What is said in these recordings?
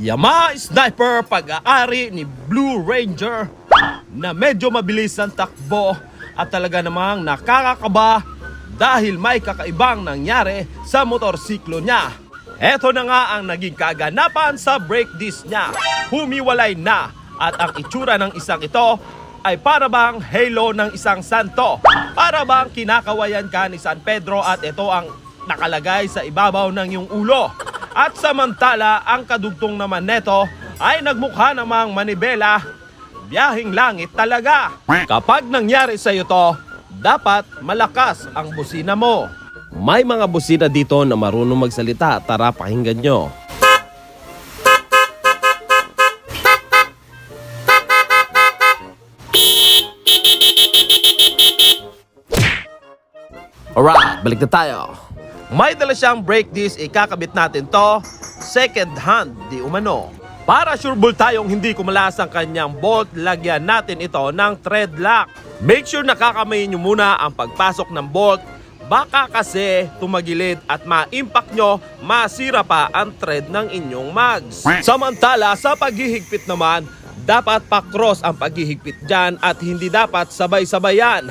Yamaha Sniper pag-aari ni Blue Ranger na medyo mabilis ang takbo at talaga namang nakakakaba dahil may kakaibang nangyari sa motorsiklo niya. Eto na nga ang naging kaganapan sa brake disc niya. Humiwalay na at ang itsura ng isang ito ay para bang halo ng isang santo. Para bang kinakawayan ka ni San Pedro at ito ang nakalagay sa ibabaw ng iyong ulo. At samantala, ang kadugtong naman neto ay nagmukha namang manibela. Biyahing langit talaga. Kapag nangyari sa iyo to, dapat malakas ang busina mo. May mga busina dito na marunong magsalita. Tara, pakinggan nyo. Alright, balik na tayo. May dala siyang brake disc, ikakabit natin to. Second hand, di umano. Para sure bull tayong hindi kumalas ang kanyang bolt, lagyan natin ito ng thread lock. Make sure nakakamayin nyo muna ang pagpasok ng bolt. Baka kasi tumagilid at ma-impact nyo, masira pa ang thread ng inyong mags. Samantala, sa paghihigpit naman, dapat pa-cross ang paghihigpit dyan at hindi dapat sabay-sabayan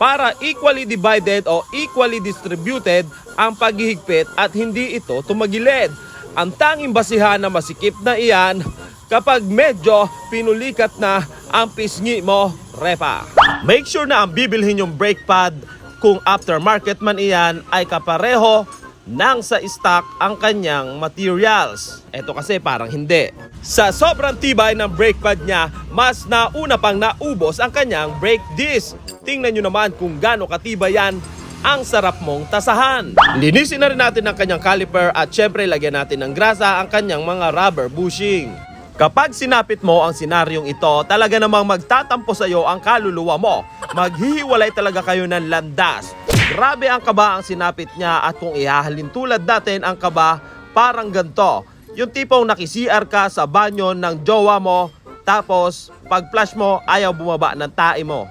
para equally divided o equally distributed ang paghihigpit at hindi ito tumagilid. Ang tanging basihan na masikip na iyan kapag medyo pinulikat na ang pisngi mo, repa. Make sure na ang bibilhin yung brake pad kung aftermarket man iyan ay kapareho nang sa stock ang kanyang materials. Ito kasi parang hindi. Sa sobrang tibay ng brake pad niya, mas nauna pang naubos ang kanyang brake disc. Tingnan nyo naman kung gaano katibay yan ang sarap mong tasahan. Linisin na rin natin ang kanyang caliper at syempre lagyan natin ng grasa ang kanyang mga rubber bushing. Kapag sinapit mo ang senaryong ito, talaga namang magtatampo sa iyo ang kaluluwa mo. Maghihiwalay talaga kayo ng landas. Grabe ang kaba ang sinapit niya at kung ihahalin tulad natin ang kaba, parang ganto. Yung tipong nakisiar ka sa banyo ng jowa mo, tapos pag flash mo, ayaw bumaba ng tae mo.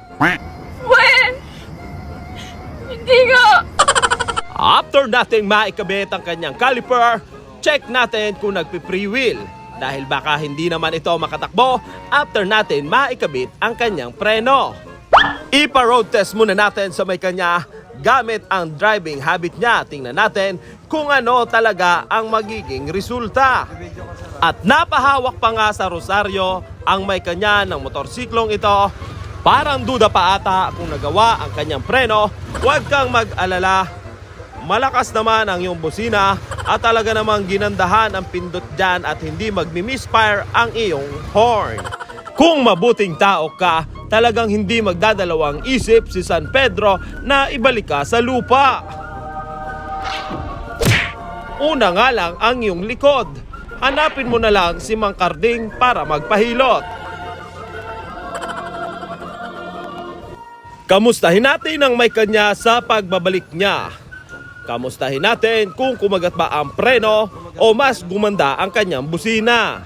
Nga. After nating maikabit ang kanyang caliper, check natin kung nagpi-free wheel. Dahil baka hindi naman ito makatakbo after natin maikabit ang kanyang preno. Ipa-road test muna natin sa may kanya gamit ang driving habit niya. Tingnan natin kung ano talaga ang magiging resulta. At napahawak pa nga sa rosaryo ang may kanya ng motorsiklong ito. Parang duda pa ata kung nagawa ang kanyang preno. Huwag kang mag-alala Malakas naman ang iyong busina at talaga namang ginandahan ang pindot dyan at hindi magmi-misfire ang iyong horn. Kung mabuting tao ka, talagang hindi magdadalawang isip si San Pedro na ibalik ka sa lupa. Una nga lang ang iyong likod. Hanapin mo na lang si Mang Karding para magpahilot. Kamustahin natin ang may kanya sa pagbabalik niya. Kamustahin natin kung kumagat ba ang preno o mas gumanda ang kanyang busina.